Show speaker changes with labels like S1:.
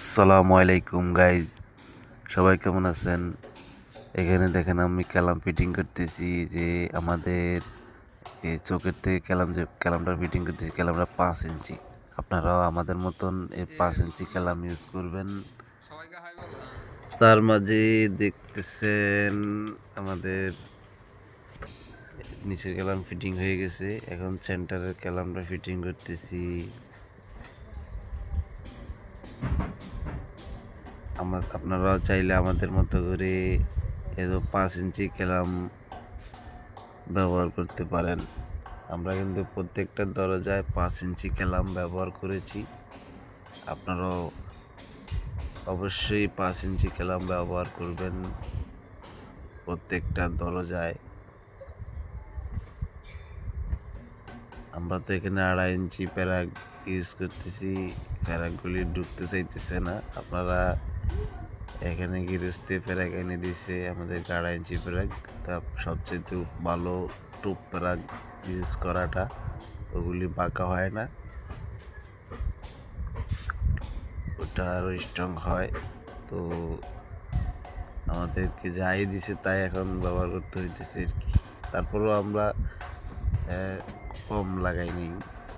S1: আসসালামু আলাইকুম গাইজ সবাই কেমন আছেন? এখানে দেখেন আমি ক্যালাম ফিটিং করতেছি যে আমাদের চোখের থেকে ক্যালাম যে ক্যালামটা ফিটিং করতেছি ক্যালামটা পাঁচ ইঞ্চি। আপনারাও আমাদের মতন এই পাঁচ ইঞ্চি ক্যালাম ইউজ করবেন। তার মাঝে দেখতেছেন আমাদের নিচের ক্যালাম ফিটিং হয়ে গেছে। এখন সেন্টারের ক্যালামটা ফিটিং করতেছি। আমার, আপনারাও চাইলে আমাদের মতো করে এতো পাঁচ ইঞ্চি ক্যালাম ব্যবহার করতে পারেন। আমরা কিন্তু প্রত্যেকটা দরজায় পাঁচ ইঞ্চি ক্যালাম ব্যবহার করেছি। আপনারাও অবশ্যই পাঁচ ইঞ্চি ক্যালাম ব্যবহার করবেন প্রত্যেকটা দরজায়। আমরা তো এখানে আড়াই ইঞ্চি প্যারাগ ইউজ করতেছি প্যারাগগুলি ঢুকতে চাইতেছে না। আপনারা এখানে গিরস্তে প্যারাগ এনে দিছে আমাদের আড়াই ইঞ্চি প্যারাগ। তা সবচেয়ে ভালো টুপ প্যারাগ ইউজ করাটা, ওগুলি বাঁকা হয় না। ওটা আরও স্ট্রং হয়। তো আমাদেরকে যাই দিছে, তাই এখন ব্যবহার করতে হইতেছে আর কি। তারপরেও আমরা কম লাগাইনি